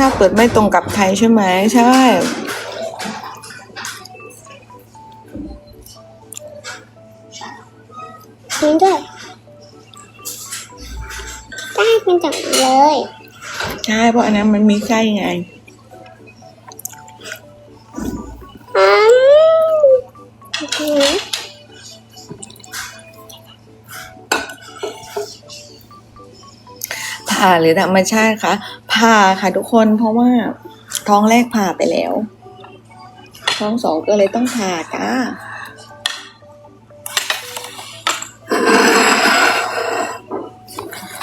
ถ้าเปิดไม่ตรงกับใครใช่ไหมใช่นี่ด้วยได้เป็นจังเลย ใช่เพราะอันนั้นมันมีไส้ไงอืม ผ่าหรือธรรมชาติคะผ่าค่ะทุกคนเพราะว่าท้องแรกผ่าไปแล้ว ท้องสองก็เลยต้องผ่าจ้า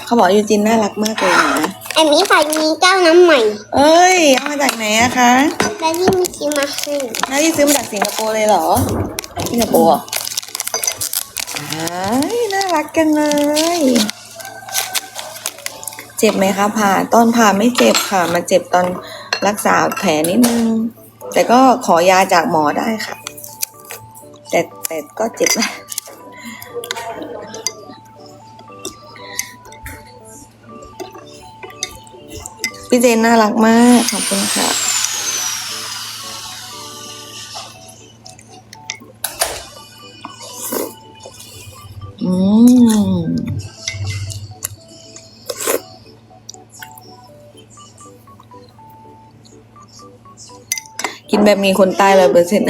เขาบอกยูจินน่ารักมากเลยนะอันนี้ฝ่ายมีเจ้าน้ำใหม่ เอ้ย เอามาจากไหนอะคะแล้วที่มีคิวมาให้น้าที่ซื้อมาจากสิงคโปร์เลยเหรอ สิงคโปร์เหรออ้ายน่ารักจังเลย เจ็บไหมคะผ่าตอนผ่าไม่เจ็บค่ะ มันเจ็บตอนรักษาแผลนิดนึง แต่ก็ขอยาจากหมอได้ค่ะ แต่แต่ก็เจ็บนะพี่เจนน่ารักมาก ขอบคุณค่ะ อืม กินแบบมีคนตายร้อยเปอร์เซ็นต์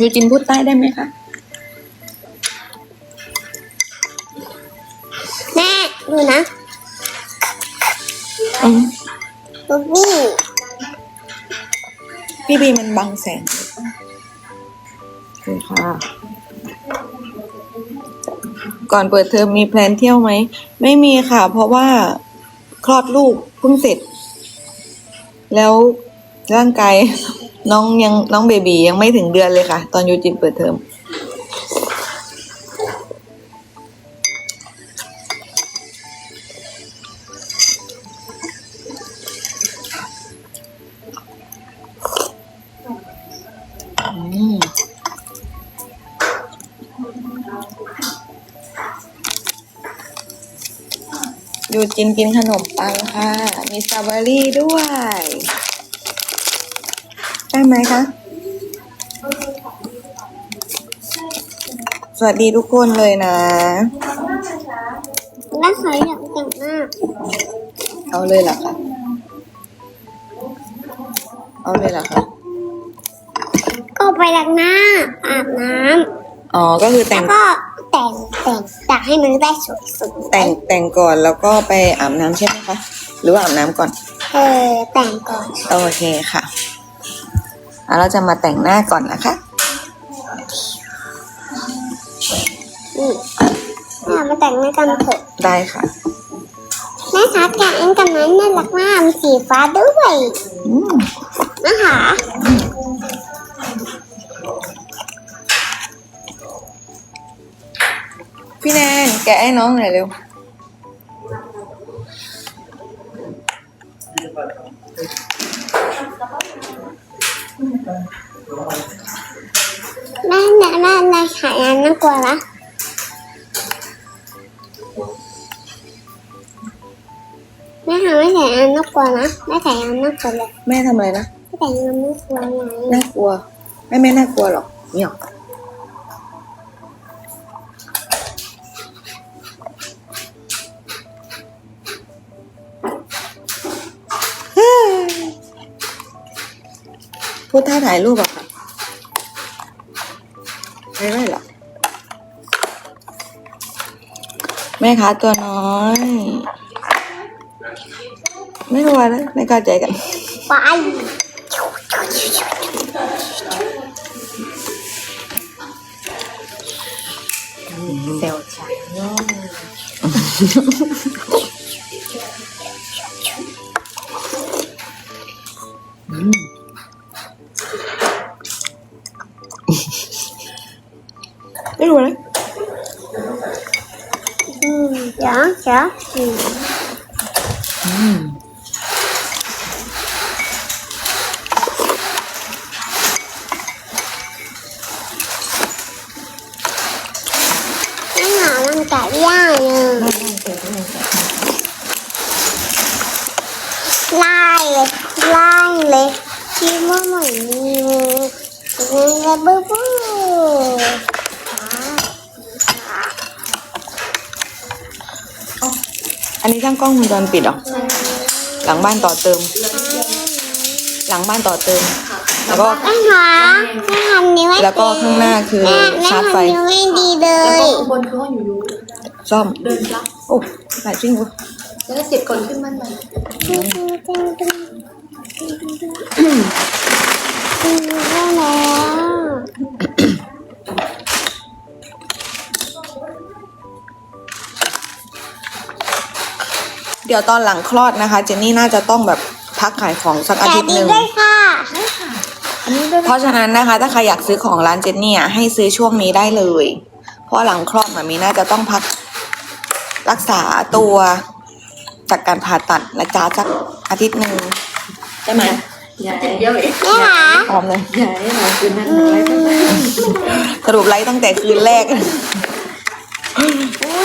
ยูจินพูดใต้ได้ไหมคะ แม่ดูนะอืมลูกนี่พี่บีมันบังแสงเลยค่ะ ก่อนเปิดเทอมมีแพลนเที่ยวไหม ไม่มีค่ะ เพราะว่าคลอดลูกเพิ่งเสร็จ แล้วร่างกาย น้องยังน้องเบบียังไม่ถึงเดือนเลยค่ะ ตอนยูจินเปิดเทอมอยูจินกินขนมปังค่ะ มีสตรอเบอรี่ด้วย ได้ไหมคะ สวัสดีทุกคนเลยนะ แล้วเขาอยากแต่งหน้า เอาเลยเหรอคะ เอาเลยเหรอคะ ก็ไปล้างหน้า อาบน้อ๋อ ก็คือำแต่แล้ง วก็แต่งแต่งแต่งให้มันได้สวยสุดแต่ง แต่งก่อนแล้วก็ไปอาบน้ำใช่ไหมคะ หรือว่าอาบน้ำก่อน เออแต่งก่อน โอเคค่ะอะ เราจะมาแต่งหน้าก่อนนะคะนี่แม่มาแต่งหน้ากันเถอะ ได้ค่ะแม่คะแกะอันกันนั้นน่ารักมากมีสีฟ้าด้วยอืมนะคะพี่แนนแกะให้น้องหน่อยเร็ว แม่แม่แม่ แม่ขายอันน่ากลัวละแม่ทำไม่ใส่อันน่ากลัวนะแม่ใส่อันน่ากลัวเลยแม่ทำอะไรนะแม่ใส่อันน่ากลัวไงน่ากลัวแม่ไม่น่ากลัวหรอกเนี่ยหรอพูดท่าถ่ายรูปอะค่ะไม่ได้หรอแม่ค้าตัวน้อย ไม่รู้ว่าไม่เข้าใจกันไฟเซลฉัน อืมเดี๋ยวเดี๋ยวอืมน้ำหอมมันกัดยากเลยไล่เลยไล่เลยคิดว่าเห มือนมีมือยังไงบูบูอันนี้ช่างกล้องวงจรปิดเหรอหลังบ้านต่อเติม หลังบ้านต่อเติม แล้วก็แม่คะแม่ทำนิ้วไม่แล้วก็ข้างหน้าคือแม่แม่ชาร์จไฟทำนิ้วไม่ดีเลแล้วก็ย ข้างบนคือห้องอยู่ยูซ่อมเดินจ้ะโอ้หลายจริงวะแล้วก็เจ็ดคนขึ้นบ้านใหม่ตึ้งตึ้งตึ้งตึ้งตึ้งตึ้งตึ้งได้แล้ว เดี๋ยวตอนหลังคลอดนะคะ เจนนี่น่าจะต้องแบบพักขายของสักอาแต่ทิตย์ดีหนึ่งด้วยค่ะอันนี้ด้วยเพราะฉะนั้นนะคะ ถ้าใครอยากซื้อของร้านเจนนี่อะให้ซื้อช่วงนี้ได้เลย เพราะหลังคลอดมามีน่าจะต้องพักรักษาตัวจากการผ่าตัดนะจ๊ะสักอาทิตย์หนึ่งใช่ไหมอย่าเยอะเองแม่คะพร้อมเลยอย่าให้เราคืนนั้นอะไรกันไปสรุปไลฟ์ตั้งแต่คืนแรกโอ้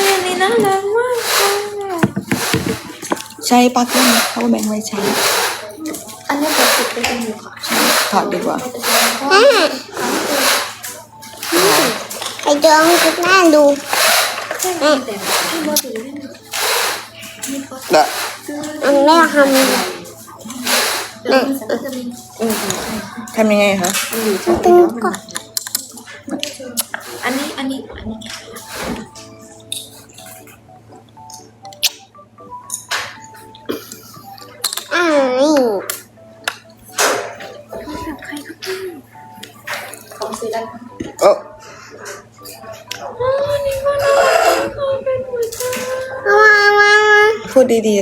ยอันนี้น่ารักมากค่ะ ใช่ปักยังเขาแบ่งไว้ใช้ อันนี้เป็นติดเป็นอยู่ค่ะถอดดีกว่าแม่ไปจองคุณแม่ดูแม่แต่ที่บอสถือเล่นเด้ออันแม่ทำเดี๋ยวมันจะมีเออทำยังไงคะมันอยู่ที่ตึ้งก่อ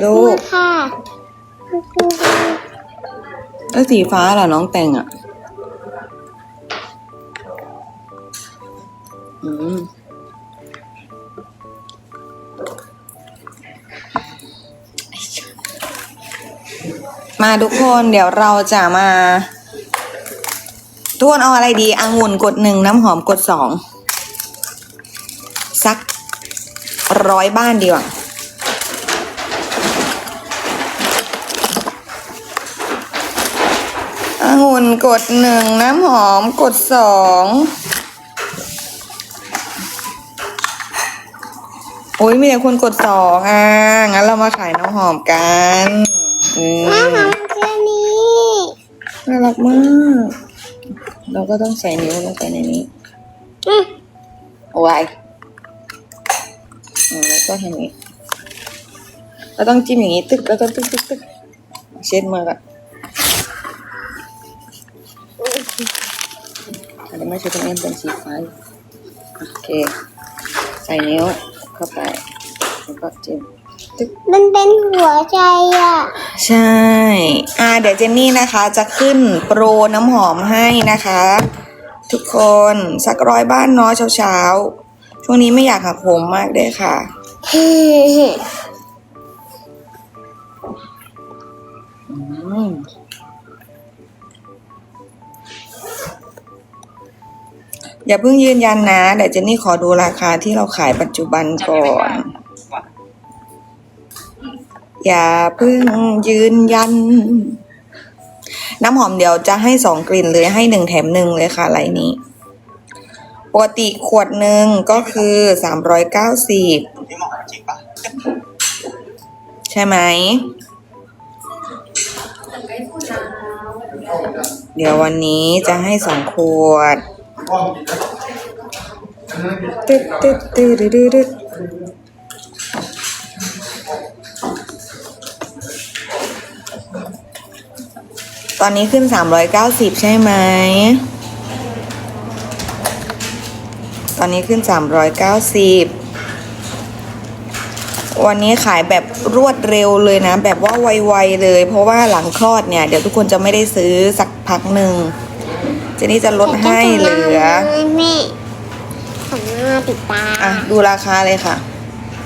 ลูกค่ะแล้วสีฟ้าเหรอน้องแต่งอะ อืมมาทุกคนเดี๋ยวเราจะมาทุกคนเอาอะไรดีองุ่นกดหนึ่งน้ำหอมกดสองสักร้อยบ้านดีกว่า องุ่นกดหนึ่งน้ำหอมกดสองโอ้ยมีแต่คนกดสองอะ งั้นเรามาขายน้ำหอมกันอืมแม่ทำแค่นี้น่ารักมาก เราก็ต้องใส่นิ้วลงไปในนี้อืมเอาไว้อืมแล้วก็ทำอย่างนี้ เราต้องจิ้มอย่างนี้ตึกแล้วก็ตึกตึกตึกเช็ดมือก่อน ไม่ใช่ตรงนี้เป็นสีฟ้าอยู่โอเคใส่นิ้วเข้าไปแล้วก็จิ้มตึกมันเป็นหัวใจอะ ใช่ อ่าเดี๋ยวเจนนี่นะคะจะขึ้นโปรน้ำหอมให้นะคะ ทุกคนสักร้อยบ้านเนาะเช้าๆ ช่วงนี้ไม่อยากหักผมมากเลยค่ะ อืม อย่าเพิ่งยืนยันนะเดี๋ยวเจนนี่ขอดูราคาที่เราขายปัจจุบันก่อน อย่าเพิ่งยืนยัน น้ำหอมเดี๋ยวจะให้สองกลิ่นเลยให้หนึ่งแถมหนึ่งเลยค่ะไรนี้ ปกติขวดหนึ่งก็คือสามร้อยเก้าสิบใช่ไหม เดี๋ยววันนี้จะให้สองขวด ตึ๊ดตึ๊ดตึ๊ดตึ๊ดตึ๊ดตอนนี้ขึ้น 390 ใช่ไหม ตอนนี้ขึ้น 390 วันนี้ขายแบบรวดเร็วเลยนะ แบบว่าไวๆเลย เพราะว่าหลังคลอดเนี่ย เดี๋ยวทุกคนจะไม่ได้ซื้อสักพักหนึ่ง เจนี่จะลดให้เหลือแม่ของหน้าปิดตาอะดูราคาเลยค่ะ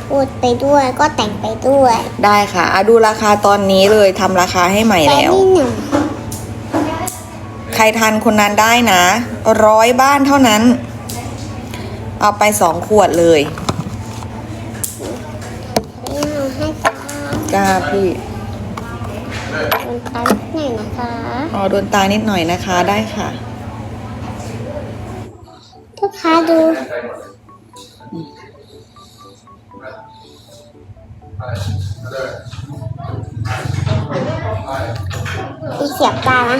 พูดไปด้วยก็แต่งไปด้วย ได้ค่ะอะดูราคาตอนนี้เลยทำราคาให้ใหม่แต่แล้วนี่หนึ่งใครทันคนนั้นได้นะร้อยบ้านเท่านั้น เอาไปสองขวดเลยนี่เอาให้ตาจ้าพี่เป็นตาหน่อยนะคะ อ๋อโดนตานิดหน่อยนะคะได้ค่ะลู กค้าดูมีเสียบตานะ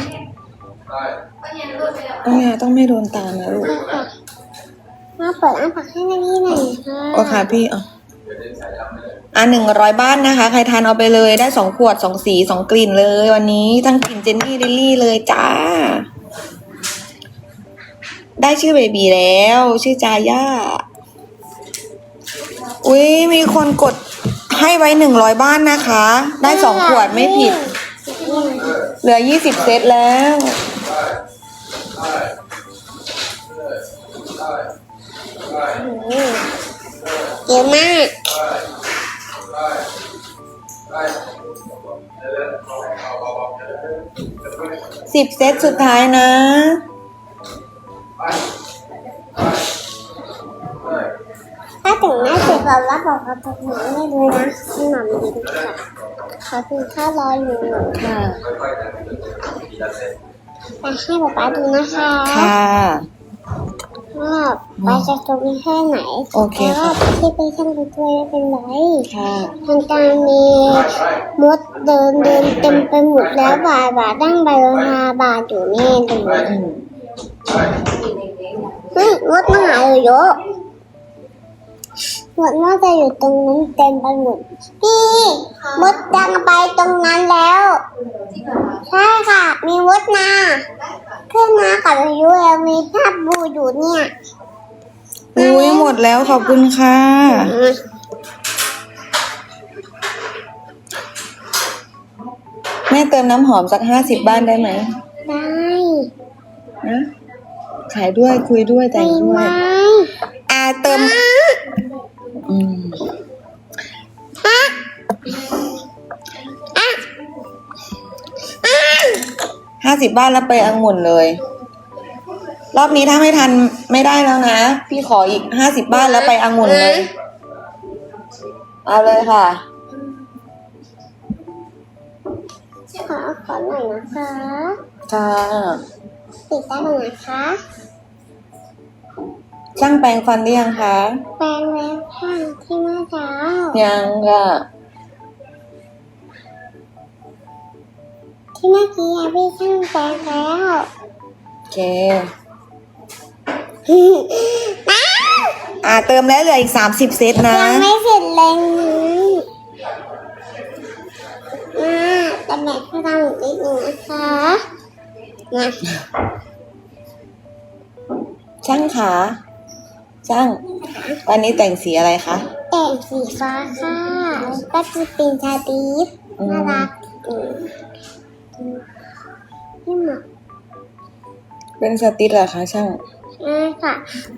ต้องไงต้องไม่โดนตานะลูก มาเปิดอ้าปากให้นาพี่หน่อยค่ะโอเคพี่อะอะหนึ่งร้อยบ้านนะคะ ใครทานเอาไปเลยได้สองขวดสองสีสองกลิ่นเลย วันนี้ทั้งกลิ่นเจนนี่ลิลลี่เลยจ้า ได้ชื่อเบบีแล้ว ชื่อจาย่า อุ้ยมีคนกดให้ไว้หนึ่งร้อยบ้านนะคะ ได้สองขวดไม่ผิด เหลือยี่สิบเซตแล้ว เยอะมากสิบเซตสุดท้ายนะ แม่เสร็จแล้วรับอกกับผมไม่เลยนะขนมดีค่ะขอบคุณค่ารออยู่ค่ะแต่ให้ป๊าป๊าดูนะคะค่ะว่าป๊าจะตรงแค่ไหนโอเคค่ะที่ไปช่างไปด้วยเป็นไรค่ะทางการมีมดเดินเดินเต็มไปหมดแล้วบาบาทตั้งใบราบาอยู่แน่เลยมมดมาหาอยู่เยอะ มดน่าจะอยู่ตรงนั้นเต็มไปหมดพี่มดดังไปตรงนั้นแล้ว ใช่ค่ะ มีมดมาขึ้นมากับอายุแล้วมีภาพบูอยู่เนี่ยอุ้ยหมดแล้วขอบคุณค่ะอืมแม่เติมน้ำหอมสักห้าสิบบ้านได้ไหม ได้นะขายด้วยคุยด้วยแต่ไม่งด้ไหววย อ่าเติม อืมห้าสิบบ้านแล้วไปองุ่นเลย รอบนี้ถ้าไม่ทันไม่ได้แล้วนะ พี่ขออีกห้าสิบบ้านแล้วไปองุ่นเลย เอาเลยค่ะ ขอขอหน่อยนะคะค่ะ ติดได้หน่อยนะคะ ช่างแปรงฟันหรือยังคะแปรงแล้วค่ะที่เมื่อเช้ายังค่ะที่เมื่อกี้อะพี่ช่างแปรงแล้วโอเคอ่าเติมแล้วเหลืออีกสามสิบเซตนะ ยังไม่เสร็จเลยนะมาแต่แม่ให้ทำอีกนิดนึงนะคะนะช่างขา ช่าง วันนี้แต่งสีอะไรคะ แต่งสีฟ้าค่ะ ก็จะเป็นชาตีฟอืมน่ารักอืมอืมนี่หมดเป็นสติชเหรอคะช่างใช่ค่ะ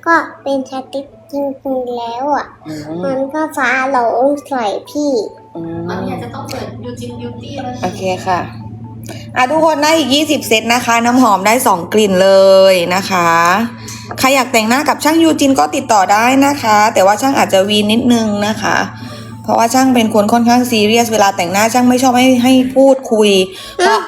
ก็เป็นชาติปจริงๆแล้วอะอืมมันก็ฟ้าหลงใส่พี่ อืม ตอนนี้อาจจะต้องเปิดยูจินบิวตี้แล้ว โอเคค่ะ อะทุกคนได้อีกยี่สิบเซตนะคะ น้ำหอมได้สองกลิ่นเลยนะคะใครอยากแต่งหน้ากับช่างยูจินก็ติดต่อได้นะคะ แต่ว่าช่างอาจจะวีนนิดนึงนะคะ เพราะว่าช่างเป็นคนค่อนข้างซีเรียสเวลาแต่งหน้าช่างไม่ชอบให้ให้พูดคุยเพราะ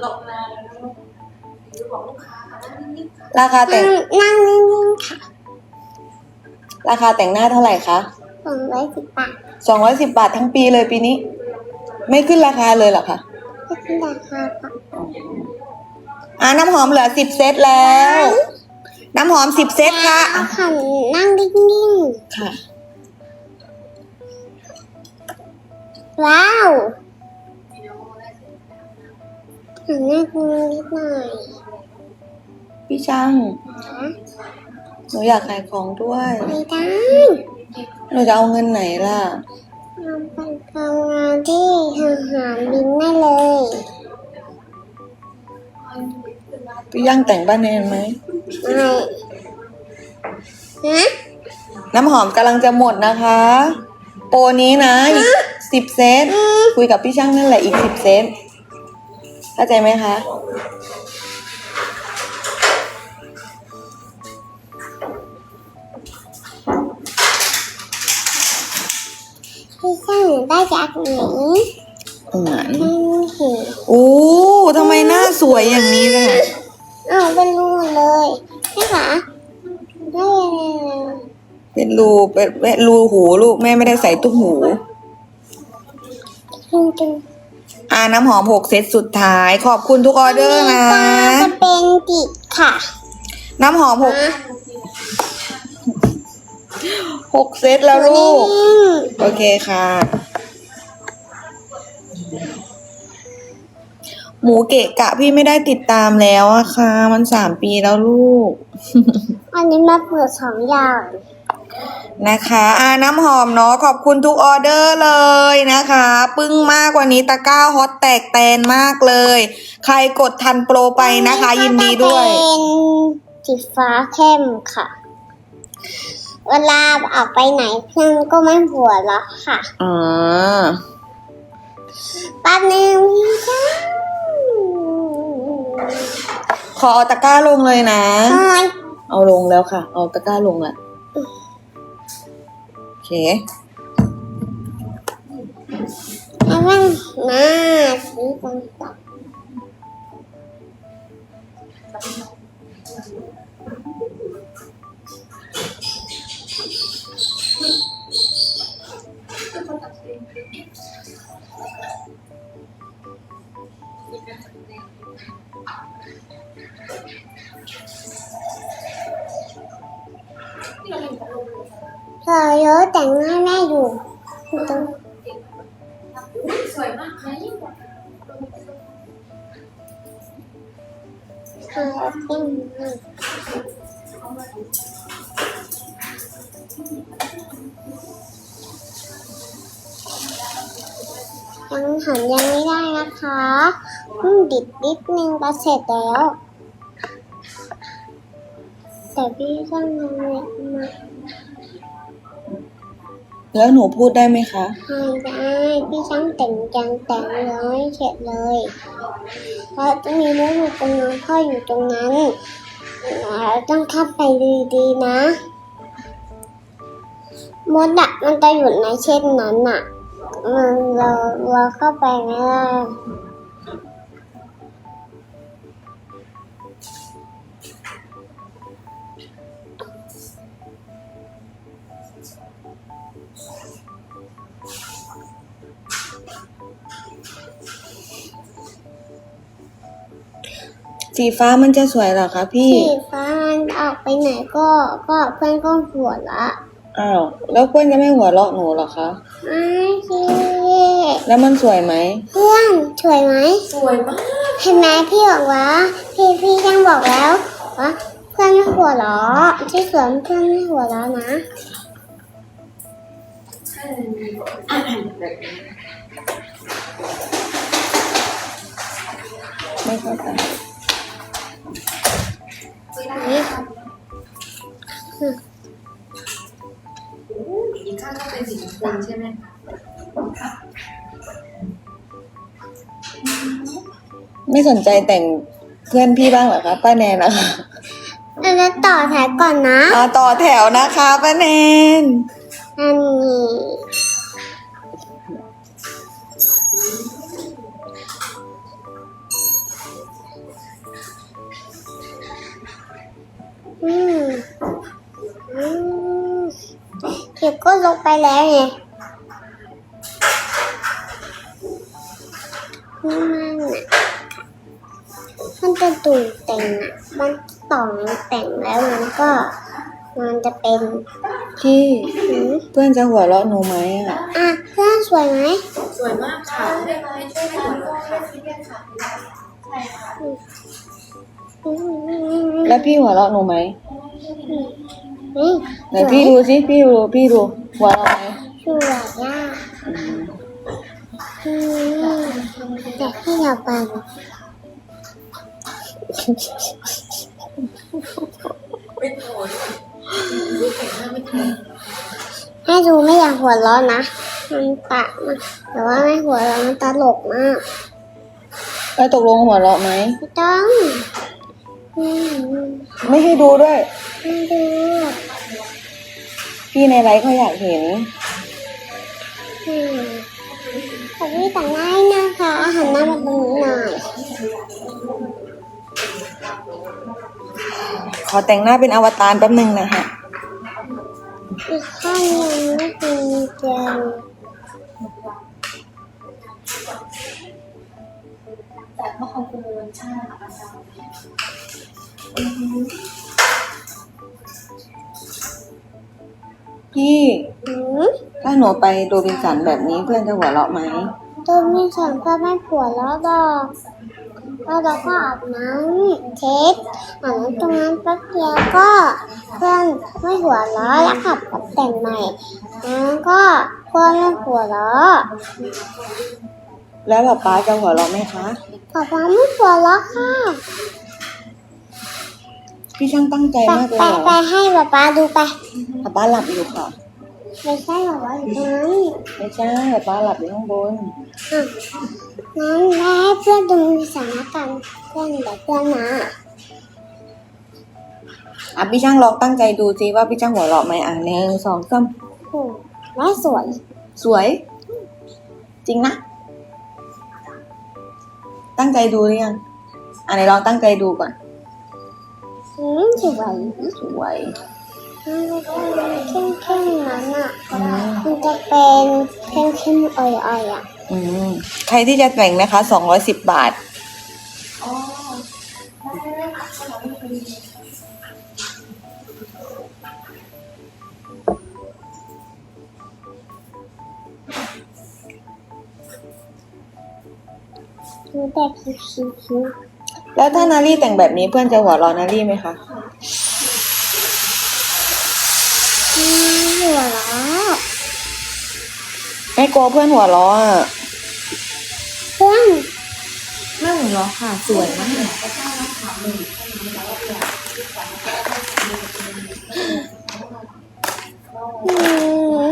หลบนานแล้วนะลูกบอกลูกค้าค่ะนั่งนิ่งๆค่ะราคาแต่นั่งงนั่งนิ่งๆค่ะราคาแต่งหน้าเท่าไหร่คะสองร้อยสิบบาทสองร้อยสิบบาททั้งปีเลยปีนี้ ไม่ขึ้นราคาเลยเหรอคะไม่ขึ้นราคาค่ะอะน้ำหอมเหลือสิบเซตแล้ว น้ำหอมสิบเซตค่ะเอาค่ะนั่งนิ่งค่ะ ๆว้าว หันหน้าคุณนิดหน่อยพี่ช่างหนูอยากขายของด้วย ไม่ได้หนูจะเอาเงินไหนล่ะ เราไปทำงานที่ทหารบินได้เลยพี่ย่างแต่งบ้านเองไหม ไม่ฮะน้ำหอมกำลังจะหมดนะคะ โปรนี้นะ อีกสิบเซต คุยกับพี่ช่างนั่นแหละอีกสิบเซต เข้าใจไหมคะพี่ช่างได้จากไหนเหมือนไม่เห็นโอ้ทำไมหน้าสวยอย่างนี้ล่ะอ้าวเป็นรูเลยใช่ค่ะได้ยังไงเป็นรูเป็นเป็นรูหูลูกแม่ไม่ได้ใส่ตุ้มหู จริงจริง อ่าน้ำหอมหกเซตสุดท้าย ขอบคุณทุกออเดอร์นะ จะเป็นติดค่ะน้ำหอมหกหกเซตแล้วลูก โอเคค่ะ หมูเกะกะพี่ไม่ได้ติดตามแล้วอะค่ะ มันสามปีแล้วลูก อันนี้มาเปิดสองอย่าง นะคะอ่าน้ำหอมเนาะขอบคุณทุกออเดอร์เลยนะคะ ปึ้งมากกว่านี้ตะกร้าฮอตแตกแตนมากเลย ใครกดทันโปรไปนะคะ ยินดีด้วยเป็นสีฟ้าเข้มค่ะ เวลาออกไปไหนเพื่อนก็ไม่หัวเราะค่ะอ่าแป๊บนึงพี่จ้าขอเอาตะกร้าลงเลยนะโอ้ยเอาลงแล้วค่ะ เอาตะกร้าลงละ โอเคเอาบ้างมาสีตรงต่อเธอเยอะแต่งหน้าแม่อยู่ตรงสวยมากเออเป็นยังหันยังไม่ได้นะคะเพิ่งดิดนิดนึงก็เสร็จแล้ว แต่พี่ต้องทำเล็กมาก แล้วหนูพูดได้ไหมคะให้ได้พี่ช่างแต่งจังแต่งเลยเสร็ดเลยเพราะจะมีลูกอยู่ตรงนั้นพ่ออยู่ตรงนั้นเราต้องเข้าไปดีๆนะมดอะมันจะอยู่ในเช่นนั้นอะมันเราเราเข้าไปไม่ได้ สีฟ้ามันจะสวยเหรอคะพี่ สีฟ้ามันออกไปไหนก็ก็เพื่อนก็หัวละอ้าวแล้วเพื่อนจะไม่หัวเราะหนูเหรอคะไอ้สิแล้วมันสวยไหมเพื่อนสวยไหมสวยมากเห็นไหมพี่บอกว่า พี่พี่ยังบอกแล้วว่าเพื่อนไม่หัวเราะที่สวนเพื่อนไม่หัวเราะนะไม่เข้าใจ อีกข้างก็เป็นสีชมพูใช่ไหมคะไม่สนใจแต่งเพื่อนพี่บ้างเหรอคะป้าแนนนะคะเราจะต่อแถวก่อนนะอ่าต่อแถวนะคะป้าแนนอันนี้ เดี๋ยวก็ลงไปแล้วไงนี่มันน่ะมันเป็นตัวสูตรแต่งอะมันต่องแต่งแล้วมันก็มันจะเป็นพี่หืมเพื่อนจะหัวเราะหนูไหมอะอะเพื่อนสวยไหมสวยมากค่ะให้ให้ช่วยให้ดูค่ะอืม แล้วพี่หัวเราะหนูไหมนี่ไหนพี่ดูสิพี่ดูพี่ดูหัวเราะไหมสวยอะอืมอืมแต่พี่อยากไปนไม่โทษดูแต่งหน้าไม่ทันให้ดูไม่อยากหัวเราะนะมันปะนะแต่ว่าไม่หัวเราะมันตลกมากแล้วตกลงหัวเราะไหมไม่ต้องอืม ไม่ให้ดูด้วย ไม่ดูพี่ในไลฟ์เขาอยากเห็นอืมขอพี่แต่งหน้าให้นะคะหันหน้ามาตรงนี้หน่อยขอแต่งหน้าเป็นอวตารแป๊บหนึ่งนะฮะอีกข้างหนึงไม่เป็นเจนพี่หื มถ้าหนูไปโรบินสันแบบนี้เพื่อนจะหัวเราะไหมตัวมีฉันก็ไม่ผัวแล้วดอกแล้วเราก็อาบน้ำเช็ดอาบน้ำตรงนั้นแป๊บเดียวก็เพื่อนไม่หัวล้อแล้วขับกับแต่งใหม่แล้วก็เพื่อนไม่หัวล้อแล้วแบบป้าจะหัวเราะไหมคะป๊าป๊าไม่หัวล้อค่ะ พี่ช่างตั้งใจไปมากเลยไปเหรอไปให้ป๊าป๊าดูไปป้าป้าหลับอยู่ค่ะ ไม่ใช่หรอวะอยู่ตรงนั้นไม่ใช่ป้าหลับอยู่ข้างบน อะงั้นแม่ให้เพื่อนดูสถานการณ์เพื่อนเดี๋ยวเพื่อนมาอะพี่ช่างลองตั้งใจดูซิว่าพี่ช่างหัวเราะไหมอะหนึ่งสองสามโอ้แม่สวยสวย จริงนะ ตั้งใจดูหรือยังอะไหนลองตั้งใจดูก่อน อืมสวยสวยเข้มเข้มๆนั้นอะมันจะเป็นเข้มเข้มๆอ่อยๆอะอืมใครที่จะแต่งนะคะสองร้อยสิบบาทดูแต่คิ้วคิ้วคิ้ว แล้วถ้านารี่แต่งแบบนี้เพื่อนจะหัวเรอนารี่ไหมคะอืมหัวเราะไม่กลัวเพื่อนหัวเร้อะเพื่อนไม่หัวเราะค่ะ สวยมาก อื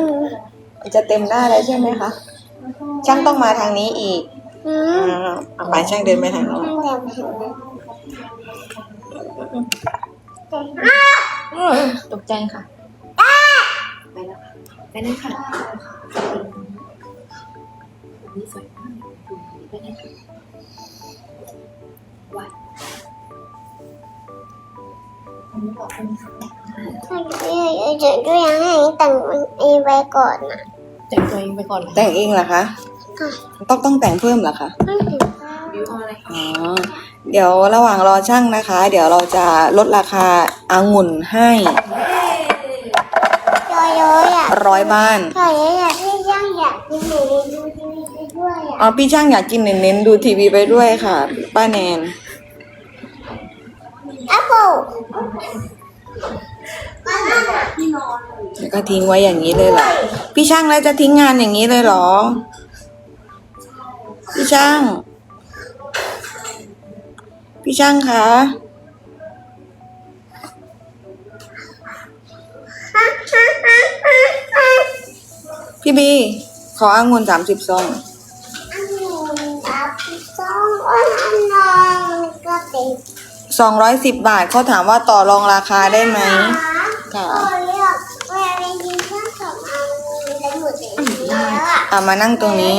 มจะเต็มหน้าแล้วใช่ไหมคะช่างต้องมาทางนี้อีก อือ่ามเอาไปช่างเดินไปทางโน้นนั่งแบบเห็นไหมตกใจค่ะ ไปแล้วค่ะ ไปเลยค่ะอันนี้สวยมากดูไปเลยค่ะวัดอันนี้บอกเป็นค่ะถ้าเดี๋ยวเดี๋ยวเดี๋ยวยังให้แต่งมันเองไปก่อนนะแต่งตัวเองไปก่อนเลยแต่งเองเหรอคะ ค่ะต้องต้องแต่งเพิ่มเหรอคะไม่ถึงค่ะบิวเอาอะไรอ๋อเดี๋ยวระหว่างรอช่างนะคะ เดี๋ยวเราจะลดราคาอางุ่นให้จอยๆอะร้อยบ้านจอยๆอยากให้ย่างอยากกินหนูดูทีวีไปด้วยอะอ๋อพี่ช่างอยากกินเน้นๆดูทีวีไปด้วยค่ะ ป้าแนนแอปเปิลแล้วก็ทิ้งไว้อย่างนี้เลยเหรอพี่ช่างแล้วจะทิ้งงานอย่างนี้เลยเหรอ พี่ช่าง พี่ช่างคะพี่บี ขออางุ่นสามสิบซองอันนี้อัพสองอันนั้นก็เป็นสองร้อยสิบบาทเขาถามว่าต่อรองราคาได้ไหมค่ะโอ้ยอะเวลาไปกินเครื่องสำอางมันจะหมดเลยแล้วอะอะมานั่งตรงนี้